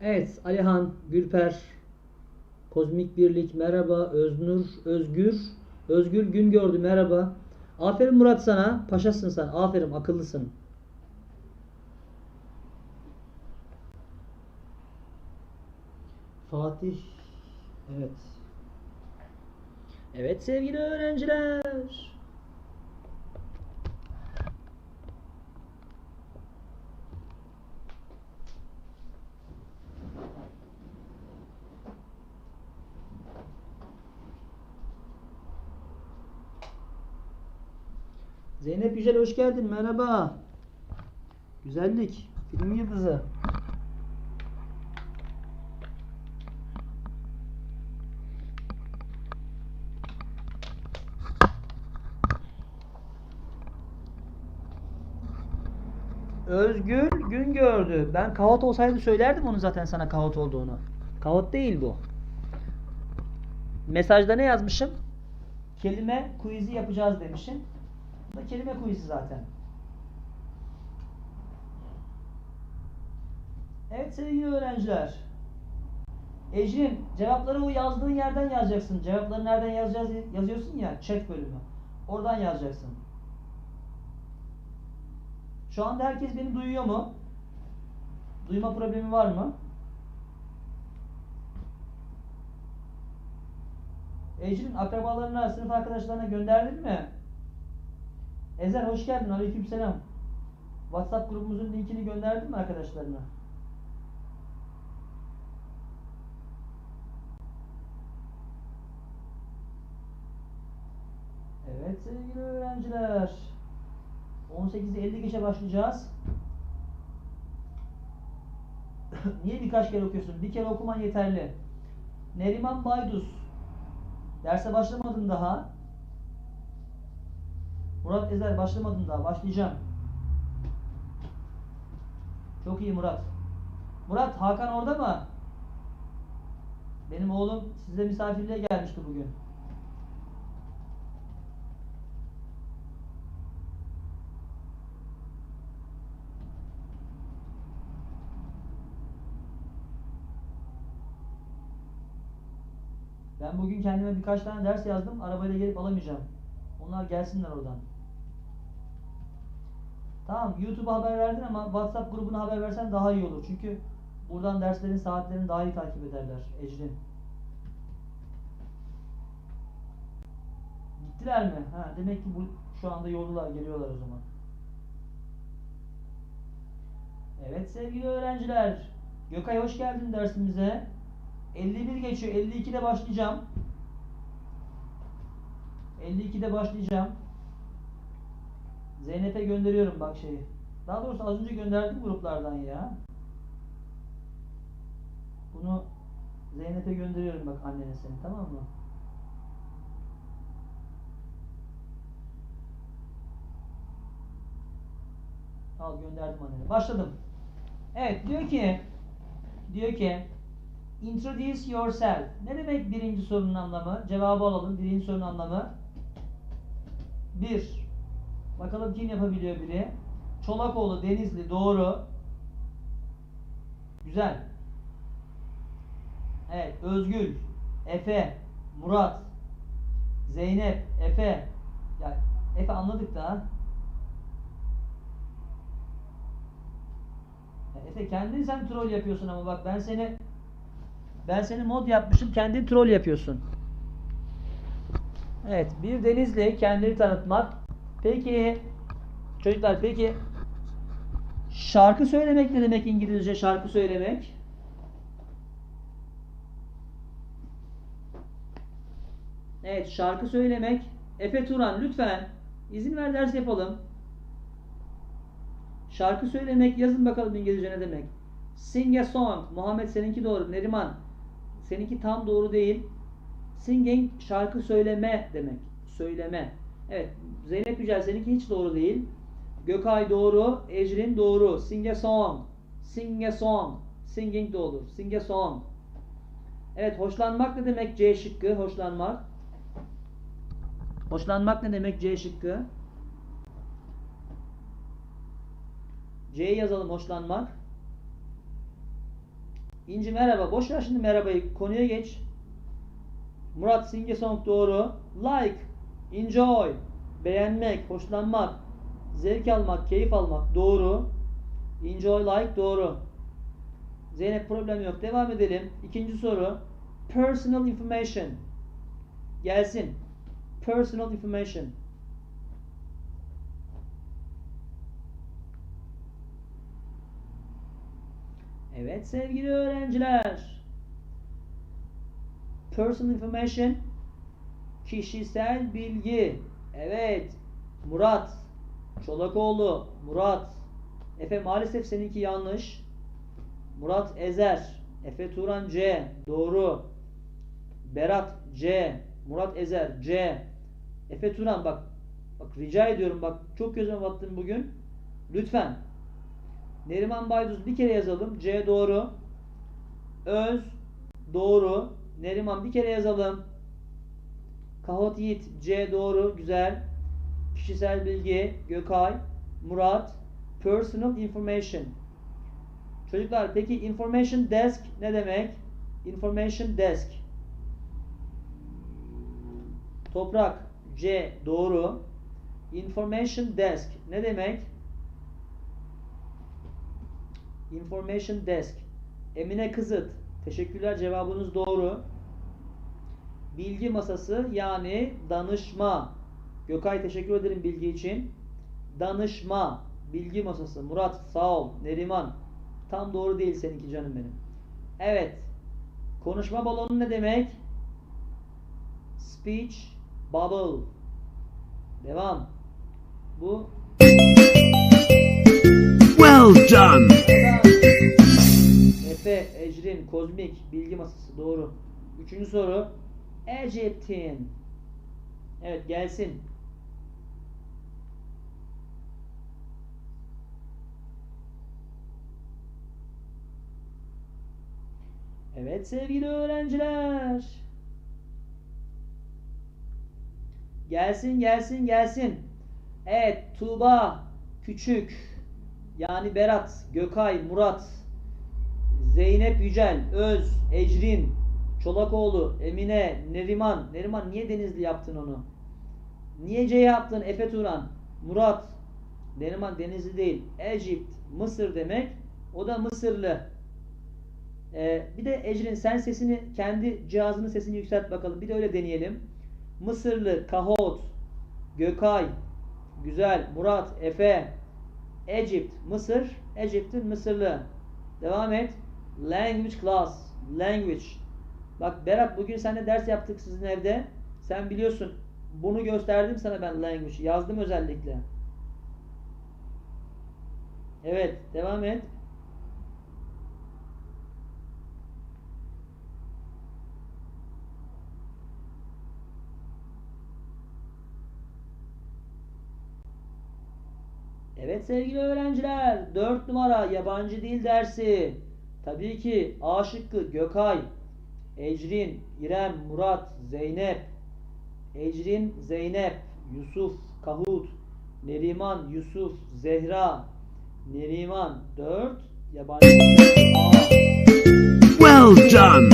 Evet, Alihan, Gülper, Kozmik Birlik merhaba, Öznur, Özgür, Özgür gün gördü merhaba. Aferin Murat sana, paşasın sen, aferin akıllısın. Fatih, evet. Evet sevgili öğrenciler. Zeynep Yücel hoş geldin. Merhaba. Güzellik. Film yıldızı. Özgür gün gördü. Ben kahot olsaydı söylerdim onu zaten sana kahot olduğunu. Kahot değil bu. Mesajda ne yazmışım? Kelime quiz'i yapacağız demişim. Bu da kelime quiz'i zaten. Evet sevgili öğrenciler. Ecrin cevapları o yazdığın yerden yazacaksın. Cevapları nereden yazacağız yazıyorsun ya chat bölümü. Oradan yazacaksın. Şu anda herkes beni duyuyor mu? Duyma problemi var mı? Ecrin akrabalarına, sınıf arkadaşlarına gönderdin mi? Ezel hoş geldin. Aleykümselam. WhatsApp grubumuzun linkini gönderdin mi arkadaşlarına? Evet sevgili öğrenciler. 18'i 50 geçe başlayacağız. Niye birkaç kere okuyorsun? Bir kere okuman yeterli. Neriman Baydus. Derse başlamadın daha. Murat Ezer başlamadım daha. Başlayacağım. Çok iyi Murat. Murat Hakan orada mı? Benim oğlum size misafirliğe gelmişti bugün. Ben bugün kendime birkaç tane ders yazdım. Arabayla gelip alamayacağım. Onlar gelsinler oradan. Tamam YouTube'a haber verdin ama WhatsApp grubuna haber versen daha iyi olur. Çünkü buradan derslerin saatlerini daha iyi takip ederler Ecrin. Gittiler mi? Ha, demek ki bu şu anda yoldalar, geliyorlar o zaman. Evet sevgili öğrenciler. Gökay hoş geldin dersimize. 51 geçiyor. 52'de başlayacağım. 52'de başlayacağım. Zeynep'e gönderiyorum bak şeyi. Daha doğrusu az önce gönderdim gruplardan ya. Bunu Zeynep'e gönderiyorum bak annene senin tamam mı? Al gönderdim annene. Başladım. Evet diyor ki diyor ki Introduce yourself. Ne demek birinci sorunun anlamı? Cevabı alalım. Birinci sorunun anlamı. Bir. Bakalım kim yapabiliyor biri. Çolakoğlu, Denizli. Doğru. Güzel. Evet. Özgül. Efe. Murat. Zeynep. Efe. Ya Efe anladık da. Ya Efe kendin sen troll yapıyorsun ama bak ben seni ben seni mod yapmışım. Kendin troll yapıyorsun. Evet. Bir Denizli kendini tanıtmak. Peki çocuklar peki şarkı söylemek ne demek İngilizce şarkı söylemek? Evet şarkı söylemek. Efe Turan lütfen izin ver ders yapalım. Şarkı söylemek yazın bakalım İngilizce ne demek. Sing a song. Muhammed seninki doğru. Neriman Seninki tam doğru değil. Singing şarkı söyleme demek. Söyleme. Evet. Zeynep Yücel seninki hiç doğru değil. Gökay doğru. Ecrin doğru. Sing a song. Sing a song. Singing de olur. Sing a song. Evet. Hoşlanmak ne demek? C şıkkı. Hoşlanmak. Hoşlanmak ne demek? C şıkkı. C yazalım hoşlanmak. İnci merhaba. Boş ver şimdi merhabayı. Konuya geç. Murat sing a song doğru. Like, enjoy, beğenmek, hoşlanmak, zevk almak, keyif almak doğru. Enjoy, like doğru. Zeynep problem yok. Devam edelim. İkinci soru. Personal information. Gelsin. Personal information. Evet sevgili öğrenciler. Personal information kişisel bilgi. Evet. Murat Çolakoğlu Murat Efe maalesef seninki yanlış. Murat Ezer Efe Turan C doğru. Berat C Murat Ezer C Efe Turan bak bak rica ediyorum bak çok gözüme battın bugün. Lütfen Neriman Bayduz bir kere yazalım. C doğru. Öz doğru. Neriman bir kere yazalım. Kahot Yiğit C doğru. Güzel. Kişisel bilgi Gökay. Murat. Personal information. Çocuklar peki information desk ne demek? Information desk. Toprak C doğru. Information desk ne demek? Information Desk. Emine Kızıt. Teşekkürler cevabınız doğru. Bilgi masası yani danışma. Gökay teşekkür ederim bilgi için. Danışma. Bilgi masası. Murat sağ ol. Neriman. Tam doğru değil seninki canım benim. Evet. Konuşma balonu ne demek? Speech bubble. Devam. Bu Well done! Efe, Ecrin, Kozmik, Bilgi Masası. Doğru. Üçüncü soru. Egyptian. Evet gelsin. Evet sevgili öğrenciler. Gelsin gelsin gelsin. Evet Tuğba, Küçük, yani Berat, Gökay, Murat, Zeynep Yücel, Öz, Ecrin, Çolakoğlu, Emine, Neriman. Neriman niye Denizli yaptın onu? Niye C yaptın Efe Turan? Murat. Neriman Denizli değil. Egypt, Mısır demek. O da Mısırlı. Ee, bir de Ecrin sen sesini kendi cihazının sesini yükselt bakalım. Bir de öyle deneyelim. Mısırlı, Kahot, Gökay, Güzel, Murat, Efe, Egypt, Mısır, Egypt'in Mısırlı. Devam et. Language class, language. Bak Berat bugün seninle ders yaptık sizin evde. Sen biliyorsun. Bunu gösterdim sana ben language. Yazdım özellikle. Evet, devam et. Evet sevgili öğrenciler, 4 numara yabancı dil dersi. Tabii ki A şıkkı Gökay, Ecrin, İrem, Murat, Zeynep, Ecrin, Zeynep, Yusuf, Kahut, Neriman, Yusuf, Zehra, Neriman 4 yabancı A. Well done!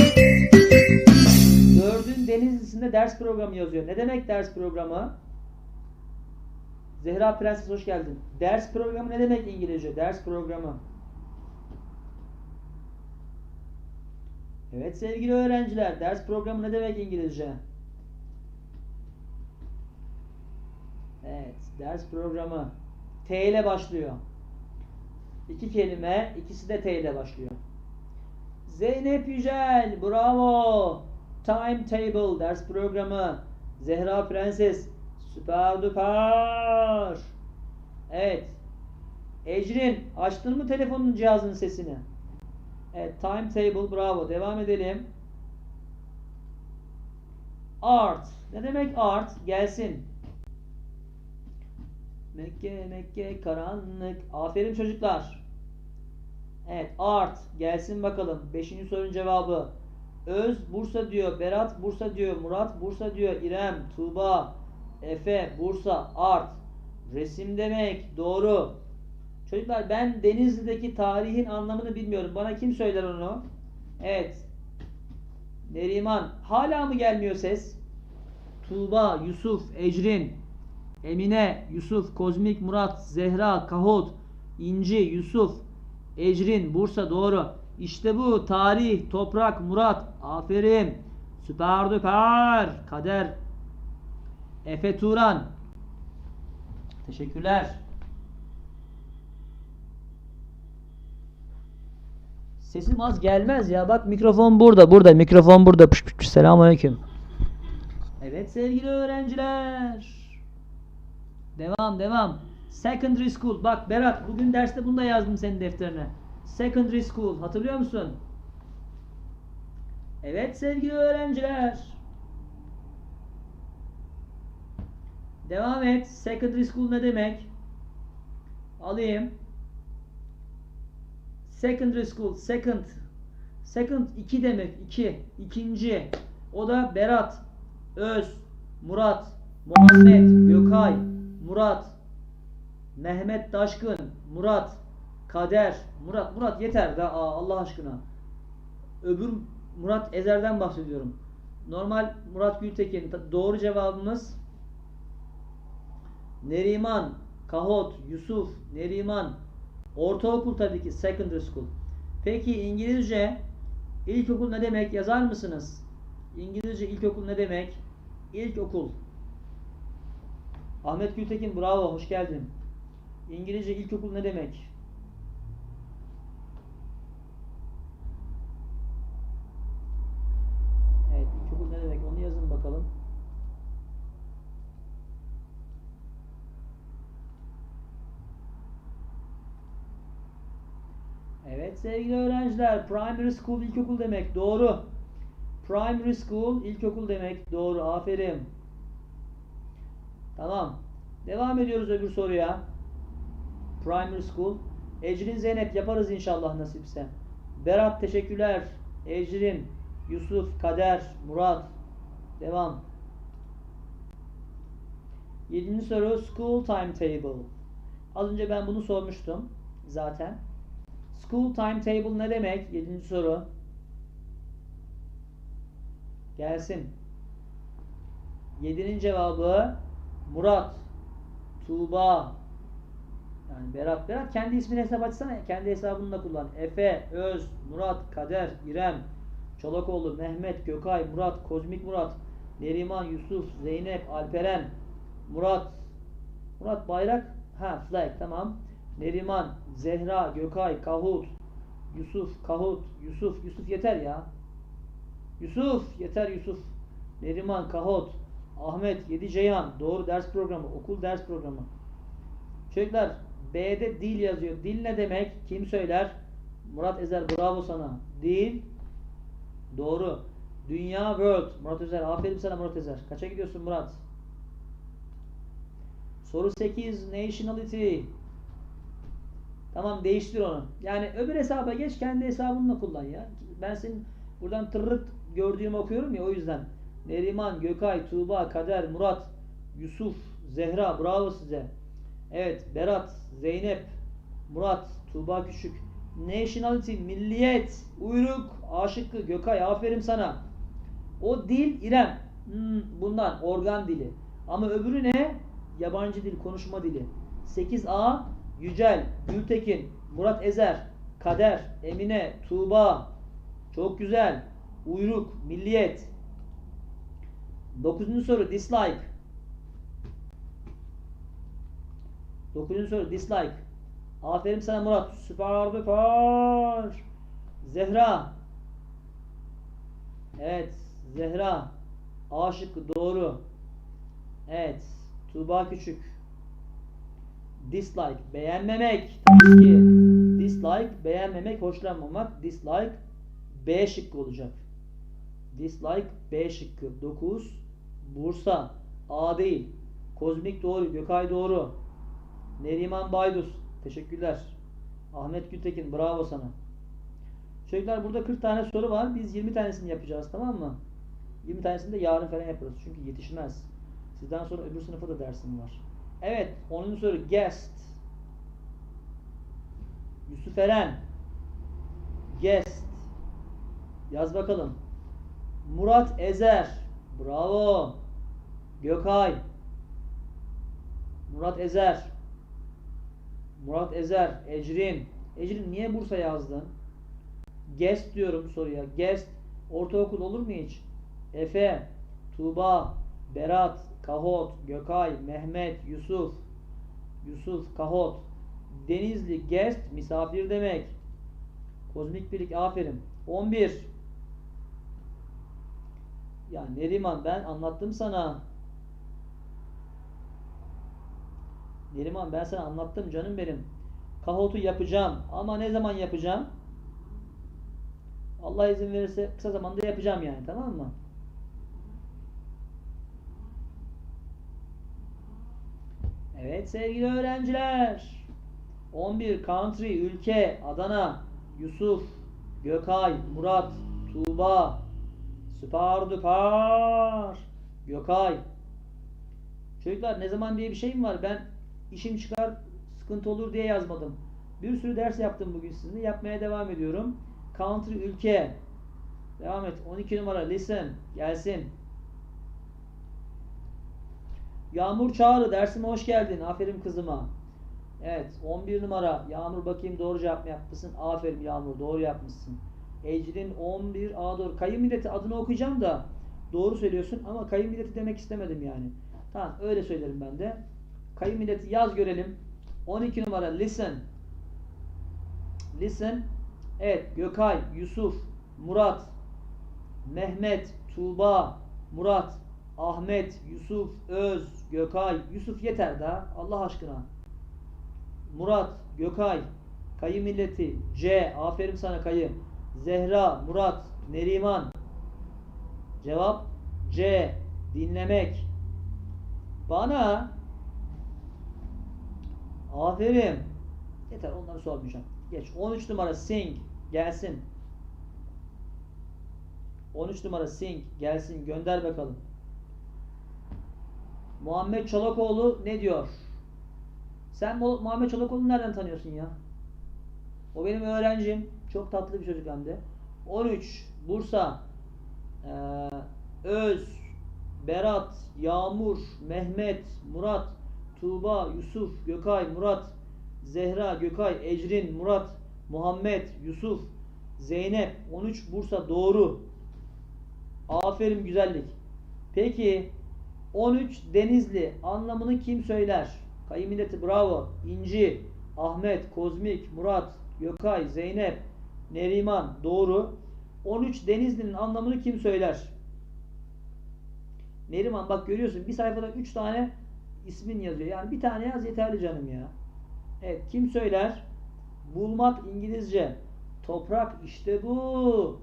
Dördün Denizlisi'nde ders programı yazıyor. Ne demek ders programı? Zehra Prenses hoş geldin. Ders programı ne demek İngilizce? Ders programı. Evet sevgili öğrenciler, ders programı ne demek İngilizce? Evet, ders programı. T ile başlıyor. İki kelime, ikisi de T ile başlıyor. Zeynep Yücel, bravo. Timetable, ders programı. Zehra Prenses, süper duper. Evet. Ecrin, açtın mı telefonun cihazının sesini? Evet, timetable, bravo. Devam edelim. Art. Ne demek art? Gelsin. Mekke, Mekke, karanlık. Aferin çocuklar. Evet, art. Gelsin bakalım. Beşinci sorunun cevabı. Öz, Bursa diyor. Berat, Bursa diyor. Murat, Bursa diyor. İrem, Tuğba, Efe, Bursa, art. Resim demek. Doğru. Çocuklar ben Denizli'deki tarihin anlamını bilmiyorum. Bana kim söyler onu? Evet. Neriman. Hala mı gelmiyor ses? Tuğba, Yusuf, Ecrin, Emine, Yusuf, Kozmik, Murat, Zehra, Kahut, İnci, Yusuf, Ecrin, Bursa doğru. İşte bu tarih, toprak, Murat. Aferin. Süper düper. Kader. Efe Turan. Teşekkürler. Sesim az gelmez ya. Bak mikrofon burada. Burada. Mikrofon burada. Pış pış pış. Selamünaleyküm. Evet sevgili öğrenciler. Devam devam. Secondary school. Bak Berat bugün derste bunu da yazdım senin defterine. Secondary school. Hatırlıyor musun? Evet sevgili öğrenciler. Devam et. Secondary school ne demek? Alayım. Secondary school. Second. Second iki demek. iki. İkinci. O da Berat. Öz. Murat. Muhammed. Gökay. Murat. Mehmet Taşkın. Murat. Kader. Murat. Murat yeter da Allah aşkına. Öbür Murat Ezer'den bahsediyorum. Normal Murat Gültekin. Doğru cevabımız Neriman, Kahot, Yusuf, Neriman. Ortaokul tabii ki secondary school. Peki İngilizce ilkokul ne demek yazar mısınız? İngilizce ilkokul ne demek? İlkokul. Ahmet Gültekin bravo hoş geldin. İngilizce ilkokul ne demek? Evet ilkokul ne demek onu yazın bakalım. Evet sevgili öğrenciler, primary school ilkokul demek. Doğru. Primary school ilkokul demek. Doğru. Aferin. Tamam. Devam ediyoruz öbür soruya. Primary school. Ecrin Zeynep yaparız inşallah nasipse. Berat teşekkürler. Ecrin, Yusuf, Kader, Murat. Devam. Yedinci soru school timetable. Az önce ben bunu sormuştum zaten. School timetable ne demek? Yedinci soru. Gelsin. Yedinin cevabı Murat, Tuğba, yani Berat. Berat kendi ismini hesap açsana. Kendi hesabını da kullan. Efe, Öz, Murat, Kader, İrem, Çolakoğlu, Mehmet, Gökay, Murat, Kozmik Murat, Neriman, Yusuf, Zeynep, Alperen, Murat, Murat Bayrak, ha Flag tamam. Neriman, Zehra, Gökay, Kahut, Yusuf, Kahut, Yusuf, Yusuf yeter ya. Yusuf, yeter Yusuf. Neriman, Kahut, Ahmet, Yedi Ceyhan, doğru ders programı, okul ders programı. Çocuklar, B'de dil yazıyor. Dil ne demek? Kim söyler? Murat Ezer, bravo sana. Dil, doğru. Dünya, world. Murat Ezer, aferin sana Murat Ezer. Kaça gidiyorsun Murat? Soru 8, nationality. Tamam değiştir onu. Yani öbür hesaba geç kendi hesabınla kullan ya. Ben senin buradan tırırt gördüğümü okuyorum ya o yüzden. Neriman, Gökay, Tuğba, Kader, Murat, Yusuf, Zehra bravo size. Evet Berat, Zeynep, Murat, Tuğba Küçük. Nationality, milliyet, uyruk, aşıkkı, Gökay aferin sana. O dil İrem. Hmm, bunlar organ dili. Ama öbürü ne? Yabancı dil, konuşma dili. 8A Yücel, Gültekin, Murat Ezer, Kader, Emine, Tuğba. Çok güzel. Uyruk, milliyet. Dokuzuncu soru dislike. Dokuzuncu soru dislike. Aferin sana Murat. Süper süper. Zehra. Evet. Zehra. A şıkkı doğru. Evet. Tuğba Küçük. Dislike. Beğenmemek. Tabii. Dislike. Beğenmemek. Hoşlanmamak. Dislike. B şıkkı olacak. Dislike B şıkkı. 9. Bursa. A değil. Kozmik doğru. Gökay doğru. Neriman Baydus. Teşekkürler. Ahmet Gültekin. Bravo sana. Çocuklar burada 40 tane soru var. Biz 20 tanesini yapacağız tamam mı? 20 tanesini de yarın falan yaparız. Çünkü yetişmez. Sizden sonra öbür sınıfa da dersim var. Evet. 10. soru. Guest. Yusuf Eren. Guest. Yaz bakalım. Murat Ezer. Bravo. Gökay. Murat Ezer. Murat Ezer. Ecrin. Ecrin niye Bursa yazdın? Guest diyorum soruya. Guest. Ortaokul olur mu hiç? Efe. Tuğba. Berat. Kahot. Gökay. Mehmet. Yusuf. Yusuf. Kahot. Denizli. Guest. Misafir demek. Kozmik birlik. Aferin. 11. Ya Neriman ben anlattım sana. Neriman ben sana anlattım canım benim. Kahotu yapacağım ama ne zaman yapacağım? Allah izin verirse kısa zamanda yapacağım yani tamam mı? Evet sevgili öğrenciler. 11 country ülke Adana Yusuf Gökay Murat Tuğba Süper duper Gökay Çocuklar ne zaman diye bir şey mi var? Ben işim çıkar sıkıntı olur diye yazmadım. Bir sürü ders yaptım bugün sizinle. Yapmaya devam ediyorum. Country ülke. Devam et. 12 numara listen. Gelsin. Yağmur Çağrı dersime hoş geldin. Aferin kızıma. Evet 11 numara. Yağmur bakayım doğru cevap mı yapmışsın? Aferin Yağmur doğru yapmışsın. Ecrin 11 A doğru. Kayın milleti adını okuyacağım da doğru söylüyorsun ama kayın milleti demek istemedim yani. Tamam öyle söylerim ben de. Kayın milleti yaz görelim. 12 numara listen. Listen. Evet Gökay, Yusuf, Murat, Mehmet, Tuğba, Murat, Ahmet, Yusuf, Öz, Gökay, Yusuf yeter daha Allah aşkına. Murat, Gökay, Kayı milleti, C, aferin sana Kayı. Zehra, Murat, Neriman. Cevap C, dinlemek. Bana aferin. Yeter onları sormayacağım. Geç. 13 numara sing gelsin. 13 numara sing gelsin gönder bakalım. Muhammed Çolakoğlu ne diyor? Sen Mu- Muhammed Çolakoğlu'nu nereden tanıyorsun ya? O benim öğrencim. Çok tatlı bir çocuk hem de. 13 Bursa Öz Berat Yağmur Mehmet Murat Tuğba Yusuf Gökay Murat Zehra Gökay Ecrin Murat Muhammed Yusuf Zeynep 13 Bursa doğru. Aferin güzellik. Peki 13 Denizli anlamını kim söyler? Kayı milleti bravo. İnci, Ahmet, Kozmik, Murat, Gökay, Zeynep, Neriman doğru. 13 Denizli'nin anlamını kim söyler? Neriman bak görüyorsun bir sayfada 3 tane ismin yazıyor. Yani bir tane yaz yeterli canım ya. Evet kim söyler? Bulmak İngilizce. Toprak işte bu.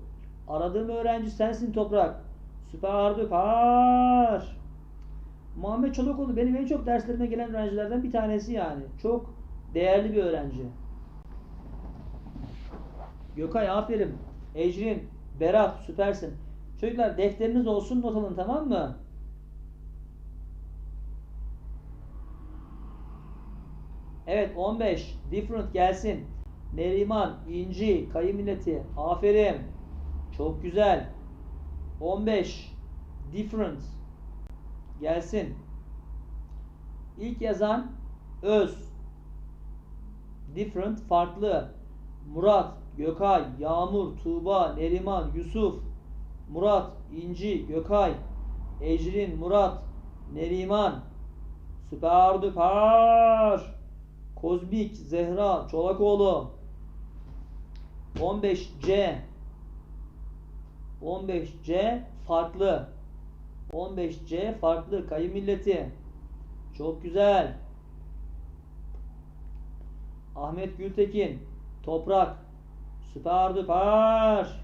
Aradığım öğrenci sensin Toprak. Süper duper. Muhammed Çolakoğlu benim en çok derslerime gelen öğrencilerden bir tanesi yani. Çok değerli bir öğrenci. Gökay aferin. Ecrin, Berat süpersin. Çocuklar defteriniz olsun not alın tamam mı? Evet 15. Different gelsin. Neriman, İnci, Kayı Milleti. Aferin. Çok güzel. 15. Different. Gelsin. İlk yazan Öz. Different farklı. Murat, Gökay, Yağmur, Tuğba, Neriman, Yusuf, Murat, İnci, Gökay, Ecrin, Murat, Neriman, Süper Düper, Kozmik, Zehra, Çolakoğlu, 15C, 15C farklı, 15C farklı, kayı milleti, çok güzel. Ahmet Gültekin, Toprak, Süper düper.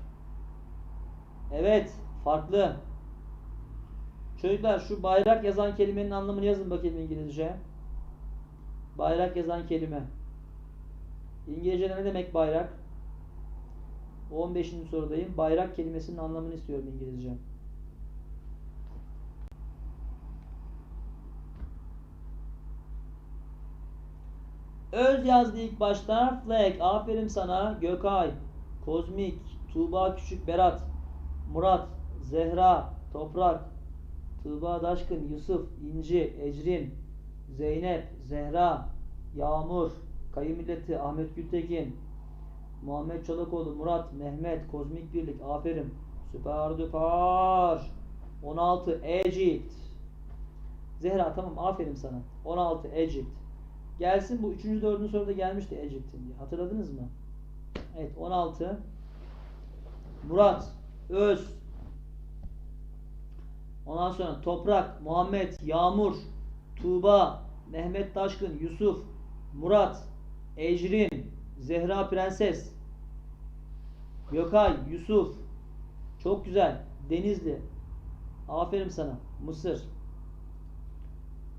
Evet, farklı. Çocuklar şu bayrak yazan kelimenin anlamını yazın bakayım İngilizce. Bayrak yazan kelime. İngilizce ne demek bayrak? 15. sorudayım. Bayrak kelimesinin anlamını istiyorum İngilizce. Öz yazdı ilk başta. Flag. Aferin sana. Gökay. Kozmik. Tuğba Küçük. Berat. Murat, Zehra, Toprak, Tuğba Daşkın, Yusuf, İnci, Ecrin, Zeynep, Zehra, Yağmur, Kayı Milleti, Ahmet Gültekin, Muhammed Çolakoğlu, Murat, Mehmet, Kozmik Birlik, aferin. Süper düper. 16 Egypt. Zehra tamam aferin sana. 16 Egypt. Gelsin bu 3. 4. soruda gelmişti Egypt'in diye. Hatırladınız mı? Evet 16. Murat, Öz. Ondan sonra Toprak, Muhammed, Yağmur, Tuğba, Mehmet Taşkın, Yusuf, Murat, Ecrin, Zehra Prenses, Gökay, Yusuf. Çok güzel. Denizli. Aferin sana. Mısır.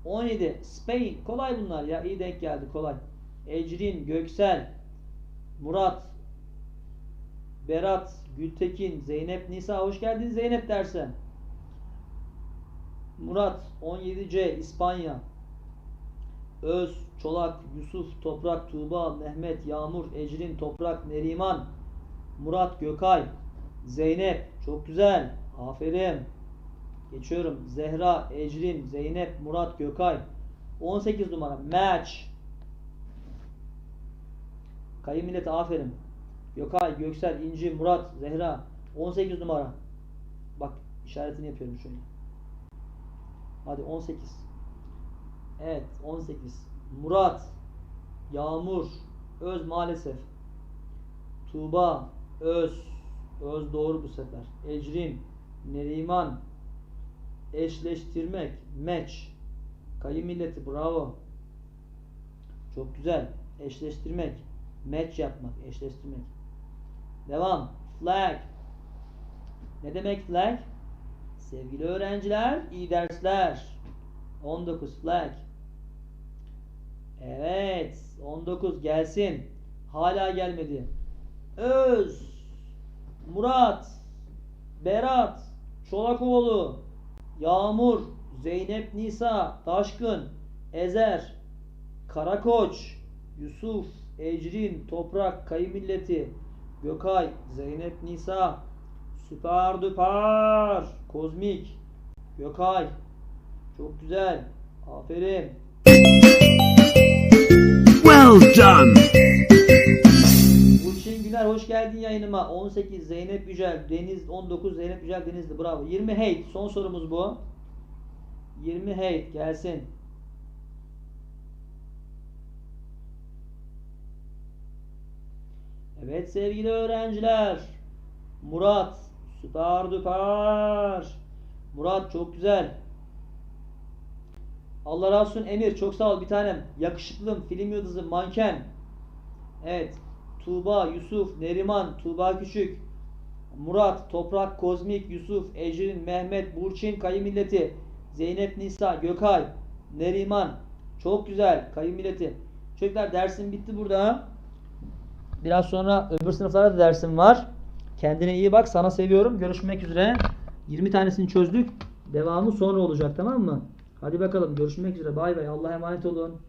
17. Spain. Kolay bunlar ya. İyi denk geldi. Kolay. Ecrin, Göksel, Murat, Berat, Gültekin, Zeynep, Nisa. Hoş geldin Zeynep dersen. Murat 17C İspanya Öz, Çolak, Yusuf, Toprak, Tuğba, Mehmet, Yağmur, Ecrin, Toprak, Neriman, Murat, Gökay, Zeynep. Çok güzel. Aferin. Geçiyorum. Zehra, Ecrin, Zeynep, Murat, Gökay. 18 numara. Match. Kayı millet aferin. Gökay, Göksel, İnci, Murat, Zehra. 18 numara. Bak işaretini yapıyorum şöyle. Hadi 18. Evet 18. Murat, Yağmur, Öz maalesef. Tuğba, Öz. Öz doğru bu sefer. Ecrin, Neriman, eşleştirmek, match. Kayı milleti bravo. Çok güzel. Eşleştirmek, match yapmak, eşleştirmek. Devam. Flag. Ne demek flag? Sevgili öğrenciler, iyi dersler. 19 flag. Evet, 19 gelsin. Hala gelmedi. Öz, Murat, Berat, Çolakoğlu, Yağmur, Zeynep Nisa, Taşkın, Ezer, Karakoç, Yusuf, Ecrin, Toprak, Kayı Milleti, Gökay, Zeynep Nisa, Süper düper, Kozmik, Gökay, çok güzel, aferin. Well done. Burçin Güler hoş geldin yayınıma. 18 Zeynep Yücel, Deniz 19 Zeynep Yücel Denizli bravo. 20 hate son sorumuz bu. 20 hate gelsin. Evet sevgili öğrenciler. Murat süper düper. Murat çok güzel. Allah razı olsun Emir çok sağ ol bir tanem. Yakışıklım, film yıldızı, manken. Evet. Tuğba, Yusuf, Neriman, Tuğba Küçük, Murat, Toprak, Kozmik, Yusuf, Ecrin, Mehmet, Burçin, Kayı Milleti, Zeynep Nisa, Gökay, Neriman. Çok güzel. Kayı Milleti. Çocuklar dersim bitti burada. Biraz sonra öbür sınıflarda da dersim var. Kendine iyi bak. Sana seviyorum. Görüşmek üzere. 20 tanesini çözdük. Devamı sonra olacak tamam mı? Hadi bakalım. Görüşmek üzere. Bay bay. Allah'a emanet olun.